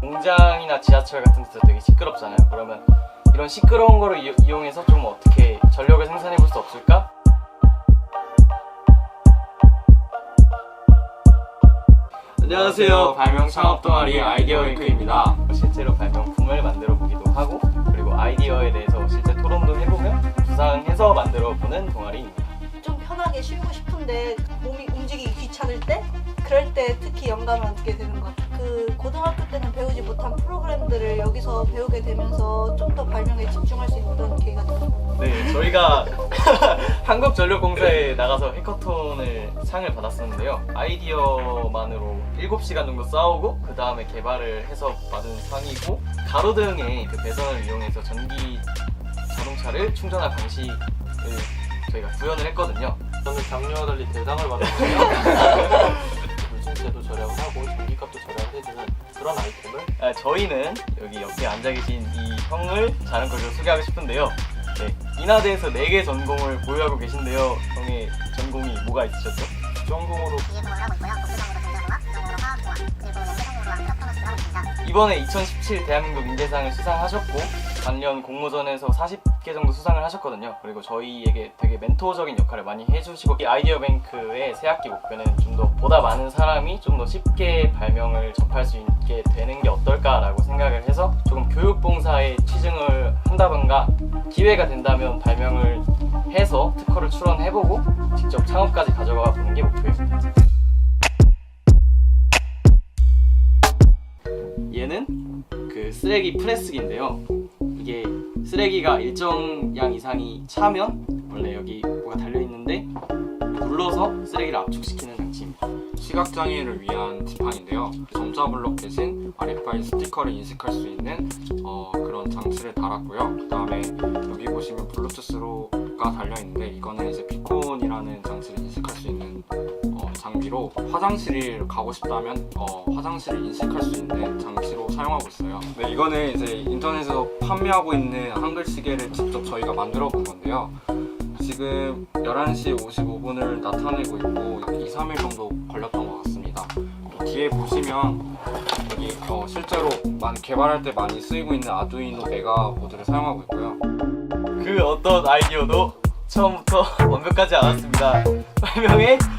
공장이나 지하철 같은 데서 되게 시끄럽잖아요. 그러면 이런 시끄러운 거를 이- 이용해서 좀 어떻게 전력을 생산해 볼 수 없을까? 안녕하세요. 발명 창업 동아리 아이디어 윙크입니다. 실제로 발명품을 만들어 보기도 하고 그리고 아이디어에 대해서 실제 토론도 해보며 구상해서 만들어 보는 동아리입니다. 좀 편하게 쉬고 싶은데 몸이 움직이기 귀찮을 때 그럴 때 특 히 영감을 얻게 되는 것 같아요. 그 고등학교 때는 배우지 못한 프로그램들을 여기서 배우게 되면서 좀 더 발명에 집중할 수 있는 기회가 됩니다. 네, 저희가 한국전력공사에 나가서 해커톤을 상을 받았었는데요. 아이디어만으로 7시간 정도 싸우고 그 다음에 개발을 해서 받은 상이고 가로등의 그 배선을 이용해서 전기 자동차를 충전할 방식을 저희가 구현을 했거든요. 저는 작년과 달리 대상을 받았고요. 그런 아이템을 아, 저희는 여기 옆에 앉아 계신 이 형을 자는 걸로 소개하고 싶은데요. 네, 인하대에서 4개 전공을 보유하고 계신데요. 형의 전공이 뭐가 있으셨죠? 전공으로 기계공학을 하고 있고요. 독서 전공으로 공정공학, 전공으로 화학공학, 그리고 연쇄 통합을 하고 있습니다. 이번에 2017 대한민국 인재상을 수상하셨고 작년 공모전에서 40개 정도 수상을 하셨거든요. 그리고 저희에게 되게 멘토적인 역할을 많이 해주시고 이 아이디어 뱅크의 새 학기 목표는 좀 더 보다 많은 사람이 좀 더 쉽게 발명을 접할 수 있게 되는 게 어떨까라고 생각을 해서 조금 교육봉사에 취증을 한다던가 기회가 된다면 발명을 해서 특허를 출원해보고 직접 창업까지 가져가 보는 게 목표입니다. 얘는 그 쓰레기 프레스기인데요. 이게 쓰레기가 일정 양 이상이 차면 원래 여기 뭐가 달려 있는데 눌러서 쓰레기를 압축시키는 장치입니다. 시각 장애인을 위한 지팡인데요. 점자 블록 대신 RFID 스티커를 인식할 수 있는 어, 그런 장치를 달았고요. 그 다음에 여기 보시면 블루투스로가 달려 있는데 화장실을 가고 싶다면 어, 화장실을 인식할 수 있는 장치로 사용하고 있어요. 네, 이거는 이제 인터넷에서 판매하고 있는 한글 시계를 직접 저희가 만들어 본 건데요. 지금 11시 55분을 나타내고 있고 2, 3일 정도 걸렸던 것 같습니다. 뒤에 보시면 여기 어, 실제로 개발할 때 많이 쓰이고 있는 아두이노 메가 보드를 사용하고 있고요. 그 어떤 아이디어도 처음부터 완벽하지 않았습니다. 도전하세요.